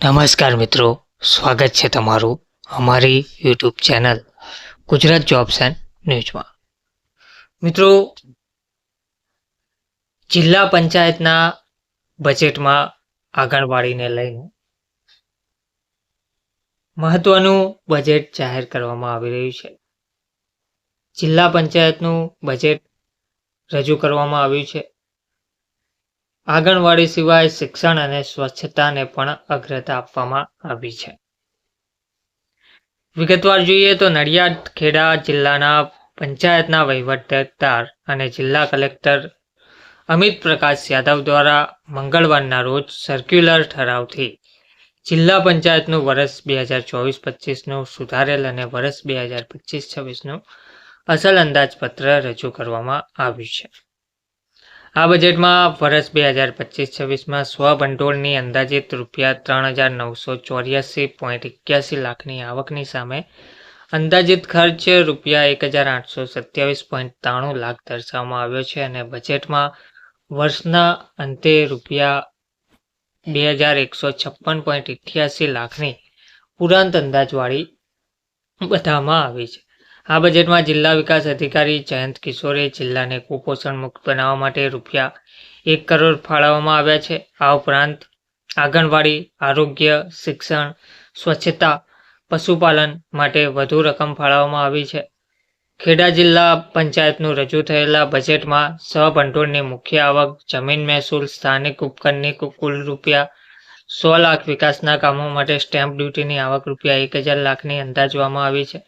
નમસ્કાર મિત્રો, સ્વાગત છે તમારું અમારી YouTube channel Gujarat jobs and ન્યૂઝમાં મિત્રો, જિલ્લા પંચાયતના બજેટમાં આંગણવાડીને લઈને મહત્વનું બજેટ જાહેર કરવામાં આવી રહ્યું છે. જિલ્લા પંચાયતનું બજેટ રજૂ કરવામાં આવ્યું છે. આંગણવાડી સિવાય શિક્ષણ અને સ્વચ્છતાને પણ અગ્રતા આપવામાં આવી છે. વિગતવાર જોઈએ તો નડિયાદ ખેડા જિલ્લાના પંચાયતના વહીવટદાર અને જિલ્લા કલેક્ટર અમિત પ્રકાશ યાદવ દ્વારા મંગળવારના રોજ સર્ક્યુલર ઠરાવથી જિલ્લા પંચાયતનું વર્ષ બે હજાર ચોવીસ પચીસનું સુધારેલ અને વર્ષ બે હજાર પચીસ છવ્વીસનું અસલ અંદાજપત્ર રજૂ કરવામાં આવ્યું છે. આ બજેટમાં વર્ષ બે હજાર પચીસ છવ્વીસમાં સ્વભંડોળની અંદાજિત રૂપિયા ત્રણ હજાર નવસો ચોર્યાસી પોઈન્ટ એક્યાસી લાખની આવકની સામે અંદાજિત ખર્ચ રૂપિયા એક હજાર આઠસો સત્યાવીસ પોઈન્ટ ત્રાણું લાખ દર્શાવવામાં આવ્યો છે અને બજેટમાં વર્ષના અંતે રૂપિયા બે હજાર એકસો છપ્પન પોઈન્ટ અઠ્યાસી લાખની પુરાંત અંદાજવાળી બતાવવામાં આવી છે. આ બજેટમાં જિલ્લા વિકાસ અધિકારી જયંત કિશોરે જિલ્લાને કુપોષણ મુક્ત બનાવવા માટે રૂપિયા એક કરોડ ફાળવવામાં આવ્યા છે. આ ઉપરાંત આંગણવાડી, આરોગ્ય, શિક્ષણ, સ્વચ્છતા, પશુપાલન માટે વધુ રકમ ફાળવવામાં આવી છે. ખેડા જિલ્લા પંચાયતનું રજૂ થયેલા બજેટમાં સહભંડોળની મુખ્ય આવક જમીન મહેસૂલ, સ્થાનિક ઉપકરની કુલ રૂપિયા સો લાખ વિકાસના કામો માટે સ્ટેમ્પ ડ્યુટીની આવક રૂપિયા એક હજાર લાખની અંદાજવામાં આવી છે.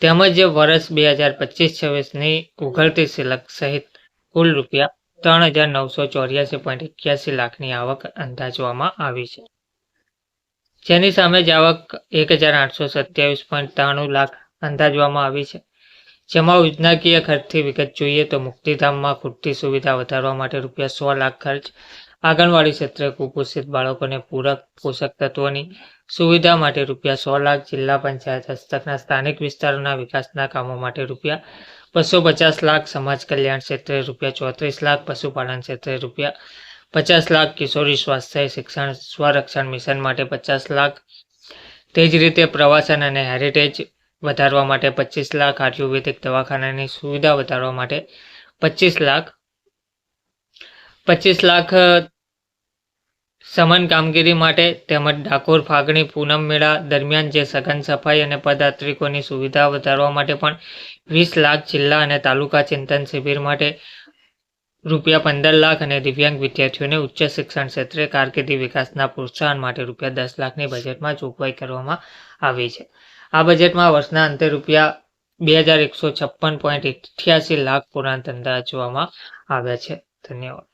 તેમજ વર્ષ બે હજાર પચીસ છવ્વીસની ઉઘડતી સિલક સહિત કુલ રૂપિયા ત્રણ હજાર નવસો ચોર્યાસી પોઈન્ટ એક્યાસી લાખની આવક અંદાજવામાં આવી છે. જેની સામે જ આવક એક હજાર આઠસો સત્યાવીસ પોઈન્ટ ત્રાણું લાખ અંદાજવામાં આવી છે. જેમાં યોજનાકીય ખર્ચથી વિગત જોઈએ તો મુક્તિધામમાં ખૂટતી સુવિધા વધારવા માટે રૂપિયા સો લાખ ખર્ચ. આંગણવાડી ક્ષેત્રે કુપોષિત બાળકોને પૂરક પોષક તત્વોની સુવિધા માટે રૂપિયા સો લાખ, જિલ્લા પંચાયત હસ્તકના સ્થાનિક વિસ્તારોના વિકાસના કામો માટે રૂપિયા બસો પચાસ લાખ, સમાજ કલ્યાણ ક્ષેત્રે રૂપિયા ચોત્રીસ લાખ, પશુપાલન ક્ષેત્રે રૂપિયા પચાસ લાખ, કિશોરી સ્વાસ્થ્ય, શિક્ષણ, સ્વરક્ષણ મિશન માટે પચાસ લાખ. તે જ રીતે પ્રવાસન અને હેરિટેજ વધારવા માટે પચીસ લાખ આયુર્વેદિક દવાખાનાની સુવિધા વધારવા માટે પચીસ લાખ. પચીસ લાખ સમન કામગીરી માટે તેમજ ડાકોર ફાગણી પૂનમ મેળા દરમિયાન જે સઘન સફાઈ અને પદયાત્રિકોની સુવિધા વધારવા માટે પણ વીસ લાખ જિલ્લા અને તાલુકા ચિંતન શિબિર માટે રૂપિયા પંદર લાખ અને દિવ્યાંગ વિદ્યાર્થીઓને ઉચ્ચ શિક્ષણ ક્ષેત્રે કારકિર્દી વિકાસના પ્રોત્સાહન માટે રૂપિયા દસ લાખની બજેટમાં જોગવાઈ કરવામાં આવી છે. આ બજેટમાં વર્ષના અંતે રૂપિયા બે હજાર એકસો છપ્પન પોઈન્ટ અઠ્યાસી લાખ પુરાંત અંદાજવામાં આવ્યા છે. ધન્યવાદ.